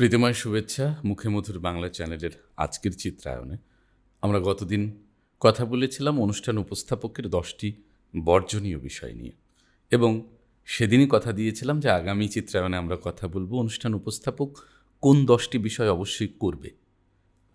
প্রীতিময় শুভেচ্ছা মুখে মধুর বাংলা চ্যানেলের আজকের চিত্রায়নে। আমরা গতদিন কথা বলেছিলাম অনুষ্ঠান উপস্থাপকের দশটি বর্জনীয় বিষয় নিয়ে এবং সেদিনই কথা দিয়েছিলাম যে আগামী চিত্রায়নে আমরা কথা বলব অনুষ্ঠান উপস্থাপক কোন দশটি বিষয় অবশ্যই করবে।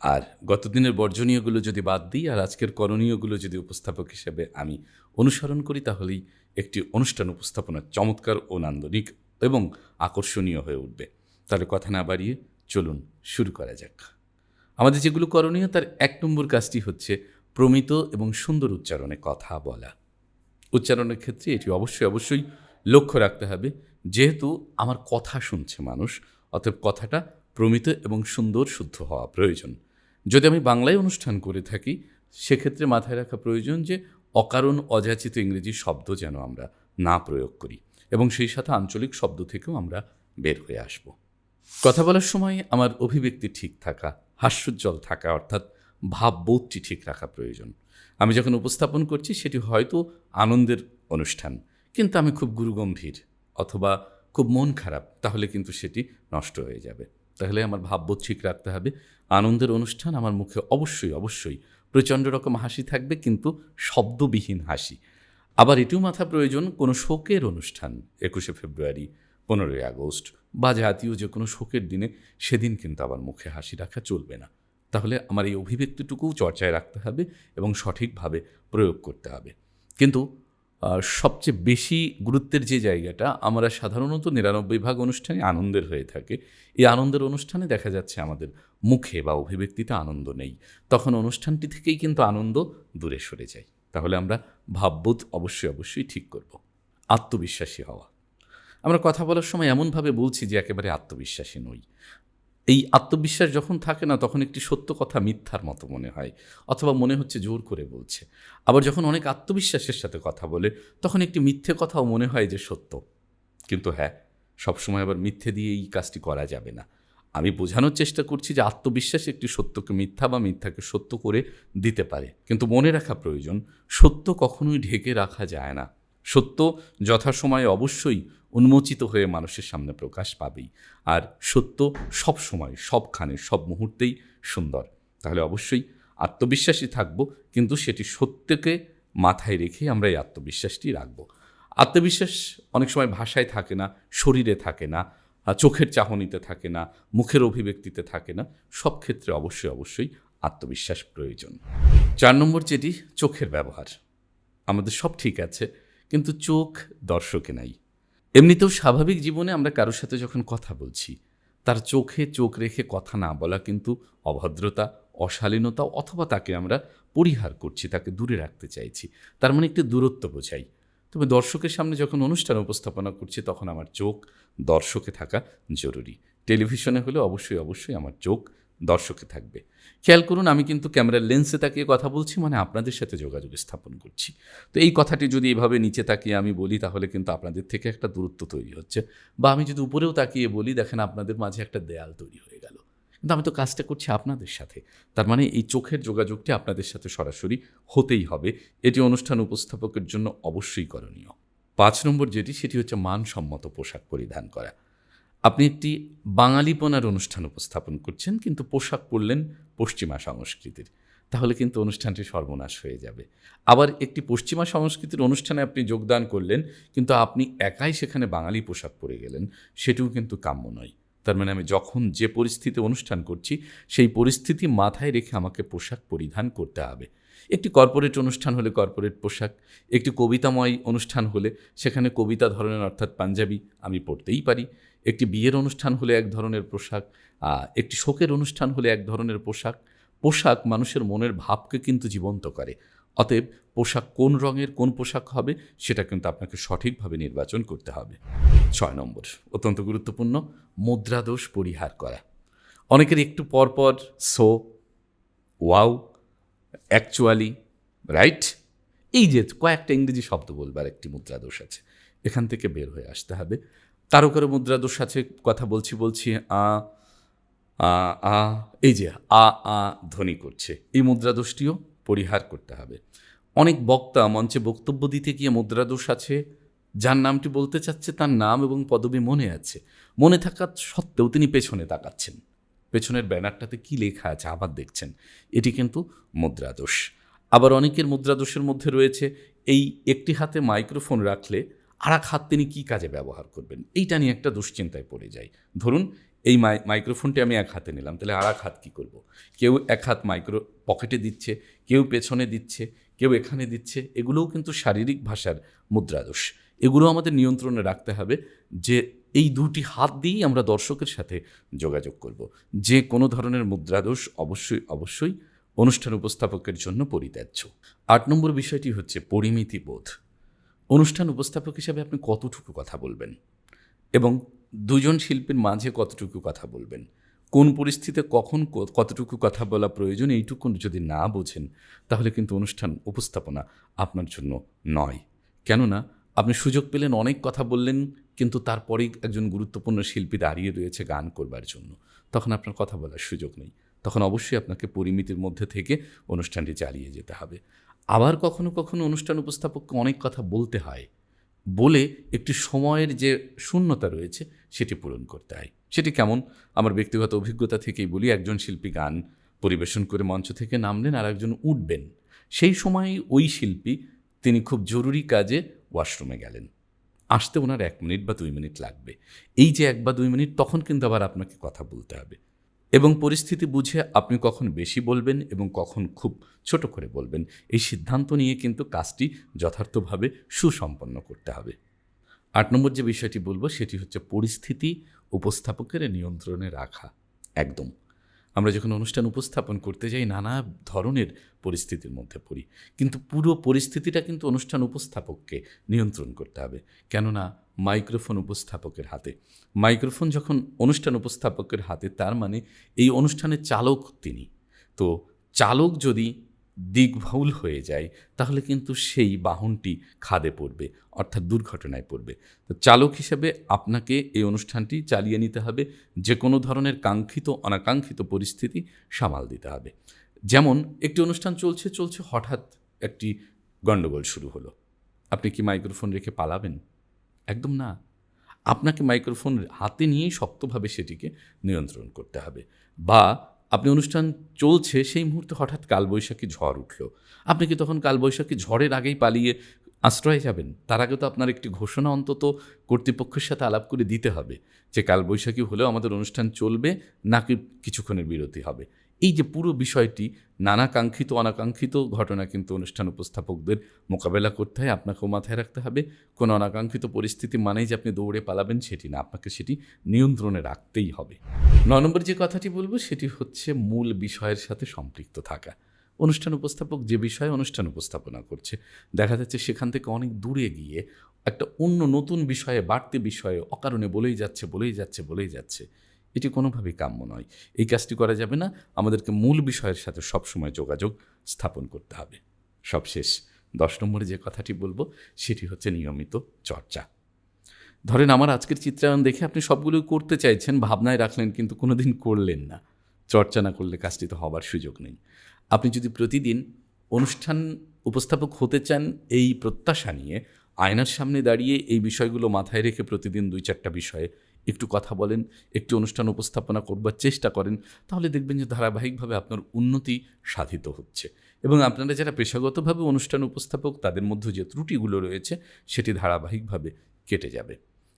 আর গতদিনের বর্জনীয়গুলো যদি বাদ দিই আর আজকের করণীয়গুলো যদি উপস্থাপক হিসেবে আমি অনুসরণ করি তাহলেই একটি অনুষ্ঠান উপস্থাপনা চমৎকার ও নান্দনিক এবং আকর্ষণীয় হয়ে উঠবে। তাহলে কথা না বাড়িয়ে চলুন শুরু করা যাক। আমাদের যেগুলো করণীয় তার এক নম্বর কাজটি হচ্ছে প্রমিত এবং সুন্দর উচ্চারণে কথা বলা। উচ্চারণের ক্ষেত্রে এটি অবশ্যই অবশ্যই লক্ষ্য রাখতে হবে, যেহেতু আমার কথা শুনছে মানুষ, অতএব কথাটা প্রমিত এবং সুন্দর শুদ্ধ হওয়া প্রয়োজন। যদি আমি বাংলায় অনুষ্ঠান করে থাকি, সেক্ষেত্রে মাথায় রাখা প্রয়োজন যে অকারণ অযাচিত ইংরেজি শব্দ যেন আমরা না প্রয়োগ করি এবং সেই সাথে আঞ্চলিক শব্দ থেকেও আমরা বের হয়ে আসব। কথা বলার সময় আমার অভিব্যক্তি ঠিক থাকা, হাস্যোজ্জ্বল থাকা, অর্থাৎ ভাববোধটি ঠিক রাখা প্রয়োজন। আমি যখন উপস্থাপন করছি, সেটি হয়তো আনন্দের অনুষ্ঠান, কিন্তু আমি খুব গুরুগম্ভীর অথবা খুব মন খারাপ, তাহলে কিন্তু সেটি নষ্ট হয়ে যাবে। তাহলে আমার ভাববোধ ঠিক রাখতে হবে। আনন্দের অনুষ্ঠান আমার মুখে অবশ্যই অবশ্যই প্রচণ্ড রকম হাসি থাকবে, কিন্তু শব্দবিহীন হাসি। আবার এটিও মাথা প্রয়োজন, কোনো শোকের অনুষ্ঠান, একুশে ফেব্রুয়ারি পনেরোই আগস্ট। বা জাতীয় যে কোনো শোকের দিনে সেদিন কিন্তু আবার মুখে হাসি রাখা চলবে না। তাহলে আমার এই অভিব্যক্তিটুকুও চর্চায় রাখতে হবে এবং সঠিকভাবে প্রয়োগ করতে হবে। কিন্তু সবচেয়ে বেশি গুরুত্বের যে জায়গাটা, আমরা সাধারণত নিরানব্বই ভাগ অনুষ্ঠানে আনন্দের হয়ে থাকে। এই আনন্দের অনুষ্ঠানে দেখা যাচ্ছে আমাদের মুখে বা অভিব্যক্তিতে আনন্দ নেই। তখন অনুষ্ঠানটি থেকেই কিন্তু আনন্দ দূরে সরে যায়। তাহলে আমরা ভাববোধ অবশ্যই অবশ্যই ঠিক করব। আত্মবিশ্বাসী হওয়া। আমরা কথা বলার সময় এমনভাবে বলছি যে একেবারে আত্মবিশ্বাসী নই। এই আত্মবিশ্বাস যখন থাকে না, তখন একটি সত্য কথা মিথ্যার মতো মনে হয়, অথবা মনে হচ্ছে জোর করে বলছে। আবার যখন অনেক আত্মবিশ্বাসের সাথে কথা বলে, তখন একটি মিথ্যে কথাও মনে হয় যে সত্য। কিন্তু হ্যাঁ সবসময় আবার মিথ্যে দিয়ে এই কাজটি করা যাবে না। আমি বোঝানোর চেষ্টা করছি যে আত্মবিশ্বাস একটি সত্যকে মিথ্যা বা মিথ্যাকে সত্য করে দিতে পারে। কিন্তু মনে রাখা প্রয়োজন, সত্য কখনোই ঢেকে রাখা যায় না। সত্য যথাসময়ে অবশ্যই উন্মোচিত হয়ে মানুষের সামনে প্রকাশ পাবেই। আর সত্য সব সময় সবখানে সব মুহূর্তেই সুন্দর। তাহলে অবশ্যই আত্মবিশ্বাসী থাকব, কিন্তু সেটি সত্যকে মাথায় রেখে আমরা এই আত্মবিশ্বাসটি রাখব। আত্মবিশ্বাস অনেক সময় ভাষায় থাকে না, শরীরে থাকে না চোখের চাহনিতে থাকে না, মুখের অভিব্যক্তিতে থাকে না। সব ক্ষেত্রে অবশ্যই অবশ্যই আত্মবিশ্বাস প্রয়োজন। চার নম্বর যেটি, চোখের ব্যবহার। আমাদের সব ঠিক আছে, কিন্তু চোখ দর্শকে নাই। এমনিতেও স্বাভাবিক জীবনে আমরা কারোর সাথে যখন কথা বলছি, তার চোখে চোখ রেখে কথা না বলা কিন্তু অভদ্রতা, অশালীনতা অথবা তাকে আমরা পরিহার করছি, তাকে দূরে রাখতে চাইছি, তার মানে একটি দূরত্ব বোঝাই। তবে দর্শকের সামনে যখন অনুষ্ঠান উপস্থাপনা করছি, তখন আমার চোখ দর্শকে থাকা জরুরি। টেলিভিশনে হলে অবশ্যই অবশ্যই আমার চোখ দর্শকে থাকবে। খেয়াল করুন, আমি কিন্তু ক্যামেরার লেন্সে তাকিয়ে কথা বলছি মানে আপনাদের সাথে যোগাযোগ স্থাপন করছি। তো এই কথাটি যদি এভাবে নিচে তাকিয়ে আমি বলি, তাহলে কিন্তু আপনাদের থেকে একটা দূরত্ব তৈরি হচ্ছে। বা আমি যদি উপরেও তাকিয়ে বলি, দেখেন আপনাদের মাঝে একটা দেয়াল তৈরি হয়ে গেল। কিন্তু আমি তো কাজটা করছি আপনাদের সাথে। তার মানে এই চোখের যোগাযোগটি আপনাদের সাথে সরাসরি হতেই হবে। এটি অনুষ্ঠান উপস্থাপকের জন্য অবশ্যই করণীয়। পাঁচ নম্বর যেটি, সেটি হচ্ছে মানসম্মত পোশাক পরিধান করা। আপনি একটি বাঙালিপনার অনুষ্ঠান উপস্থাপন করছেন, কিন্তু পোশাক পরলেন পশ্চিমা সংস্কৃতির। তাহলে কিন্তু অনুষ্ঠানটি সর্বনাশ হয়ে যাবে। আবার একটি পশ্চিমা সংস্কৃতির অনুষ্ঠানে আপনি যোগদান করলেন, কিন্তু আপনি একাই সেখানে বাঙালি পোশাক পরে গেলেন, সেটিও কিন্তু কাম্য নয়। তার মানে আমি যখন যে পরিস্থিতি অনুষ্ঠান করছি, সেই পরিস্থিতি মাথায় রেখে আমাকে পোশাক পরিধান করতে হবে। একটি কর্পোরেট অনুষ্ঠান হলে কর্পোরেট পোশাক, একটি কবিতাময় অনুষ্ঠান হলে সেখানে কবিতা ধরনের অর্থাৎ পাঞ্জাবি আমি পড়তেই পারি, একটি বিয়ের অনুষ্ঠান হলে এক ধরনের পোশাক একটি শোকের অনুষ্ঠান হলে এক ধরনের পোশাক পোশাক মানুষের মনের ভাবকে কিন্তু জীবন্ত করে। অতএব পোশাক কোন রঙের, কোন পোশাক হবে সেটা কিন্তু আপনাকে সঠিকভাবে নির্বাচন করতে হবে। ছয় নম্বর, অত্যন্ত গুরুত্বপূর্ণ, মুদ্রাদোষ পরিহার করা। অনেকের একটু পরপর সো ওয়াও অ্যাকচুয়ালি রাইট এই যে কয়েকটা ইংরেজি শব্দ বলবার একটি মুদ্রাদোষ আছে। এখান থেকে বের হয়ে আসতে হবে। কারও কারও মুদ্রাদোষ আছে, কথা বলছি বলছি, আ আ আ, এই যে আ আ, ধ্বনি করছে। এই মুদ্রাদোষটিও পরিহার করতে হবে। অনেক বক্তা মঞ্চে বক্তব্য দিতে গিয়ে মুদ্রাদোষ আছে, যার নামটি বলতে চাচ্ছে তার নাম এবং পদবি মনে আছে। মনে থাকা সত্ত্বেও তিনি পেছনে তাকাচ্ছেন। পেছনের ব্যানারটাতে কি লেখা আছে আবার দেখছেন। এটি কিন্তু মুদ্রাদোষ। আবার অনেকের মুদ্রাদোষের মধ্যে রয়েছে, এই একটি হাতে মাইক্রোফোন রাখলে আর এক হাত তিনি কী কাজে ব্যবহার করবেন? এইটা নিয়ে একটা দুশ্চিন্তায় পড়ে যায় ধরুন, এই মাই, মাইক্রোফোনটি আমি এক হাতে নিলাম, তাহলে আর এক হাত কী করব? কেউ এক হাত মাইক্রো, পকেটে দিচ্ছে, কেউ পেছনে দিচ্ছে, কেউ এখানে দিচ্ছে, এগুলোও কিন্তু শারীরিক ভাষার মুদ্রাদোষ। এগুলো আমাদের নিয়ন্ত্রণে রাখতে হবে যে এই দুটি হাত দিয়েই আমরা দর্শকের সাথে যোগাযোগ করব। যে কোনো ধরনের মুদ্রাদোষ অবশ্যই অবশ্যই অনুষ্ঠান উপস্থাপকের জন্য পরিত্যাজ্য। আট নম্বর বিষয়টি হচ্ছে পরিমিতি বোধ। অনুষ্ঠান উপস্থাপক হিসাবে আপনি কতটুকু কথা বলবেন? এবং দুজন শিল্পীর মাঝে কতটুকু কথা বলবেন? কোন পরিস্থিতিতে কখন কতটুকু কথা বলা প্রয়োজন এইটুকু যদি না বোঝেন, তাহলে কিন্তু অনুষ্ঠান উপস্থাপনা আপনার জন্য নয়। কেননা আপনি সুযোগ পেলেন, অনেক কথা বললেন, কিন্তু তারপরেই একজন গুরুত্বপূর্ণ শিল্পী দাঁড়িয়ে রয়েছে গান করবার জন্য। তখন আপনার কথা বলার সুযোগ নেই। তখন অবশ্যই আপনাকে পরিমিতির মধ্যে থেকে অনুষ্ঠানটি চালিয়ে যেতে হবে। আবার কখনো কখনো অনুষ্ঠান উপস্থাপককে অনেক কথা বলতে হয়। বলে একটি সময়ের যে শূন্যতা রয়েছে, সেটি পূরণ করতে হয়। সেটি কেমন? আমার ব্যক্তিগত অভিজ্ঞতা থেকেই বলি, একজন শিল্পী গান পরিবেশন করে মঞ্চ থেকে নামলেন আর একজন উঠবেন। সেই সময় ওই শিল্পী, তিনি খুব জরুরি কাজে ওয়াশরুমে গেলেন। আসতে ওনার এক মিনিট বা দুই মিনিট লাগবে। এই যে এক বা দুই মিনিট, তখন কিন্তু আবার আপনাকে কথা বলতে হবে। এবং পরিস্থিতি বুঝে আপনি কখন বেশি বলবেন এবং কখন খুব ছোট করে বলবেন, এই সিদ্ধান্ত নিয়ে কিন্তু কাজটি যথার্থভাবে সুসম্পন্ন করতে হবে। আট নম্বর যে বিষয়টি বলব, সেটি হচ্ছে পরিস্থিতি উপস্থাপকের নিয়ন্ত্রণে রাখা। একদম। আমরা যখন অনুষ্ঠান উপস্থাপন করতে যাই, নানা ধরনের পরিস্থিতির মধ্যে পড়ি। কিন্তু পুরো পরিস্থিতিটা কিন্তু অনুষ্ঠান উপস্থাপককে নিয়ন্ত্রণ করতে হবে। কেননা, মাইক্রোফোন উপস্থাপকের হাতে। মাইক্রোফোন যখন অনুষ্ঠান উপস্থাপকের হাতে, তার মানে এই অনুষ্ঠানের চালক তিনি। তো চালক যদি দিকভুল হয়ে যায়, তাহলে কিন্তু সেই বাহনটি খাদে পড়বে, অর্থাৎ দুর্ঘটনায় পড়বে। তো চালক হিসেবে আপনাকে এই অনুষ্ঠানটি চালিয়ে নিতে হবে যে কোনো ধরনের কাঙ্ক্ষিত, অনাকাঙ্ক্ষিত পরিস্থিতি সামাল দিতে হবে। যেমন, একটি অনুষ্ঠান চলছে চলছে হঠাৎ একটি গণ্ডগোল শুরু হলো। আপনি কি মাইক্রোফোন রেখে পালাবেন? একদম না। আপনাকে মাইক্রোফোন হাতে নিয়েই শক্তভাবে সেটিকে নিয়ন্ত্রণ করতে হবে। বা আপনি অনুষ্ঠান চলছে, সেই মুহূর্তে হঠাৎ কালবৈশাখী ঝড় উঠল। আপনি কি তখন কালবৈশাখী ঝড়ের আগেই পালিয়ে আশ্রয়ে যাবেন? তার আগে তো আপনার একটি ঘোষণা অন্তত কর্তৃপক্ষের সাথে আলাপ করে দিতে হবে যে, কালবৈশাখী হলেও আমাদের অনুষ্ঠান চলবে, নাকি কিছুক্ষণের বিরতি হবে। এই যে পুরো বিষয়টি নানা কাঙ্ক্ষিত অনাকাঙ্ক্ষিত ঘটনা কিন্তু অনুষ্ঠান উপস্থাপকদের মোকাবেলা করতে হয়, আপনাকেও মাথায় রাখতে হবে। কোনো অনাকাঙ্ক্ষিত পরিস্থিতি মানেই যে আপনি দৌড়ে পালাবেন, সেটি না। আপনাকে সেটি নিয়ন্ত্রণে রাখতেই হবে। ন নম্বর যে কথাটি বলব, সেটি হচ্ছে মূল বিষয়ের সাথে সম্পৃক্ত থাকা। অনুষ্ঠান উপস্থাপক যে বিষয়ে অনুষ্ঠান উপস্থাপনা করছে, দেখা যাচ্ছে সেখান থেকে অনেক দূরে গিয়ে একটা অন্য নতুন বিষয়ে, বাড়তি বিষয়ে অকারণে বলেই যাচ্ছে বলেই যাচ্ছে বলেই যাচ্ছে। এটি কোনোভাবেই কাম্য নয়। এই কাজটি করা যাবে না। আমাদেরকে মূল বিষয়ের সাথে সবসময় যোগাযোগ স্থাপন করতে হবে। সবশেষ দশ নম্বরে যে কথাটি বলব, সেটি হচ্ছে নিয়মিত চর্চা। ধরেন আমার আজকের চিত্রায়ন দেখে আপনি সবগুলো করতে চাইছেন, ভাবনায় রাখলেন কিন্তু কোনোদিন করলেন না। চর্চা না করলে কাজটি তো হবার সুযোগ নেই। আপনি যদি প্রতিদিন অনুষ্ঠান উপস্থাপক হতে চান, এই প্রত্যাশা নিয়ে আয়নার সামনে দাঁড়িয়ে এই বিষয়গুলো মাথায় রেখে প্রতিদিন দুই চারটা বিষয়ে একটু কথা বলেন, একটু অনুষ্ঠান উপস্থাপনা করবার চেষ্টা করেন, তাহলে দেখবেন যে ধারাবাহিকভাবে আপনার উন্নতি সাধিত হচ্ছে। এবং আপনারা যারা পেশাগতভাবে অনুষ্ঠান উপস্থাপক, তাদের মধ্যে যে ত্রুটিগুলো রয়েছে, সেটি ধারাবাহিকভাবে কেটে যাবে।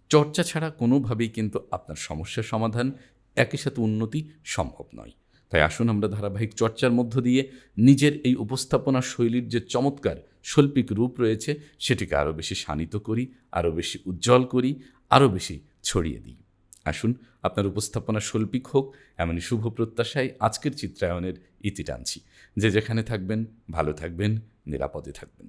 চর্চা ছাড়া কোনোভাবেই কিন্তু আপনার সমস্যার সমাধান, একই সাথে উন্নতি সম্ভব নয়। তাই আসুন আমরা ধারাবাহিক চর্চার মধ্য দিয়ে নিজের এই উপস্থাপনা শৈলীর যে চমৎকার শৈল্পিক রূপ রয়েছে, সেটিকে আরও বেশি শানিত করি, আরও বেশি উজ্জ্বল করি, আরও বেশি ছড়িয়ে দিই। আসুন, আপনার উপস্থাপনা শৈল্পিক হোক, এমনই শুভ প্রত্যাশায় আজকের চিত্রায়নের ইতি টানছি। যে যেখানে থাকবেন, ভালো থাকবেন, নিরাপদে থাকবেন।